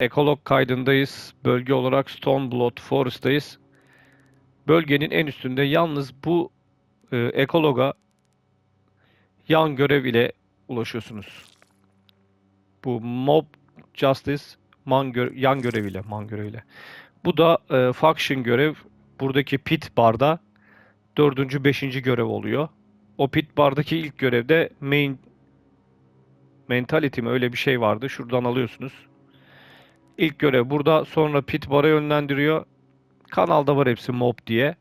Ekolog kaydındayız. Bölge olarak Stoneblood Forest'tayız. Bölgenin en üstünde yalnız bu e, ekologa yan görev ile ulaşıyorsunuz. Bu Mob Justice man gö- yan göreviyle, man göreviyle. Bu da e, faction görev. Buradaki pit barda dördüncü, beşinci görev oluyor. O pit bardaki ilk görevde main mentality mi öyle bir şey vardı. Şuradan alıyorsunuz. İlk görev burada. Sonra pit bar'a yönlendiriyor. Kanalda var hepsi mob diye.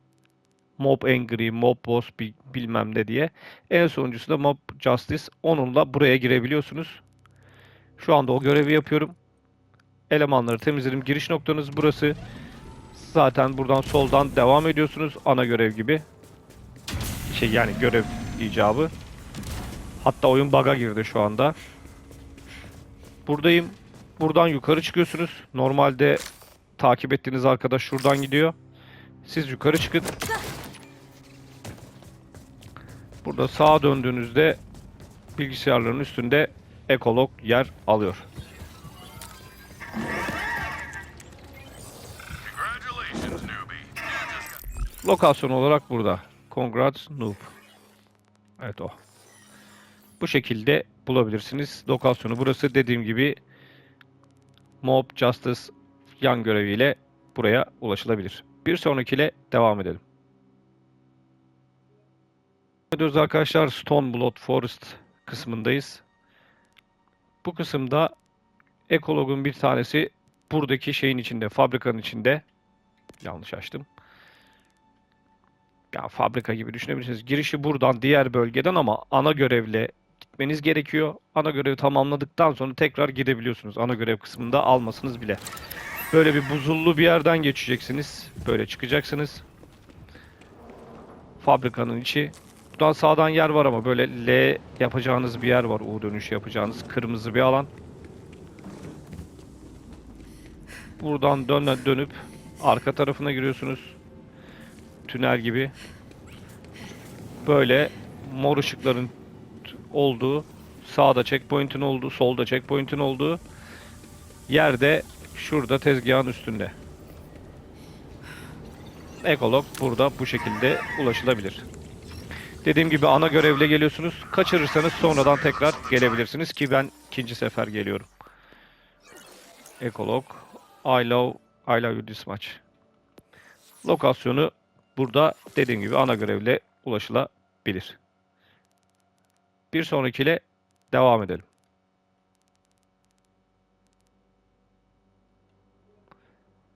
Mob Angry, Mob Boss bi- bilmem ne diye. En sonuncusu da Mob Justice. Onunla buraya girebiliyorsunuz. Şu anda o görevi yapıyorum. Elemanları temizledim. Giriş noktanız burası. Zaten buradan soldan devam ediyorsunuz. Ana görev gibi. Şey yani görev icabı. Hatta oyun bug'a girdi şu anda. Buradayım. Buradan yukarı çıkıyorsunuz. Normalde takip ettiğiniz arkadaş şuradan gidiyor. Siz yukarı çıkın. Burada sağa döndüğünüzde bilgisayarların üstünde ekolog yer alıyor. Lokasyon olarak burada. Congrats Noob. Evet o. Bu şekilde bulabilirsiniz. Lokasyonu burası dediğim gibi Mob Justice yan göreviyle buraya ulaşılabilir. Bir sonrakiyle devam edelim. Ediyoruz arkadaşlar Stoneblood Forest kısmındayız. Bu kısımda ekologun bir tanesi buradaki şeyin içinde, fabrikanın içinde. Yanlış açtım ya fabrika gibi düşünebilirsiniz. Girişi buradan diğer bölgeden ama ana görevle gitmeniz gerekiyor. Ana görevi tamamladıktan sonra tekrar gidebiliyorsunuz. Ana görev kısmında almasınız bile. Böyle bir buzullu bir yerden geçeceksiniz. Böyle çıkacaksınız. Fabrikanın içi. Buradan sağdan yer var ama böyle L yapacağınız bir yer var. U dönüşü yapacağınız kırmızı bir alan. Buradan dön dönüp arka tarafına giriyorsunuz tünel gibi böyle mor ışıkların olduğu sağda checkpoint'in olduğu solda checkpoint'in olduğu yerde şurada tezgahın üstünde. Ekolog burada bu şekilde ulaşılabilir. Dediğim gibi ana görevle geliyorsunuz. Kaçırırsanız sonradan tekrar gelebilirsiniz ki ben ikinci sefer geliyorum. Ekolog I love I love you this much. Lokasyonu Burada dediğim gibi ana görevle ulaşılabilir. Bir sonrakiyle devam edelim.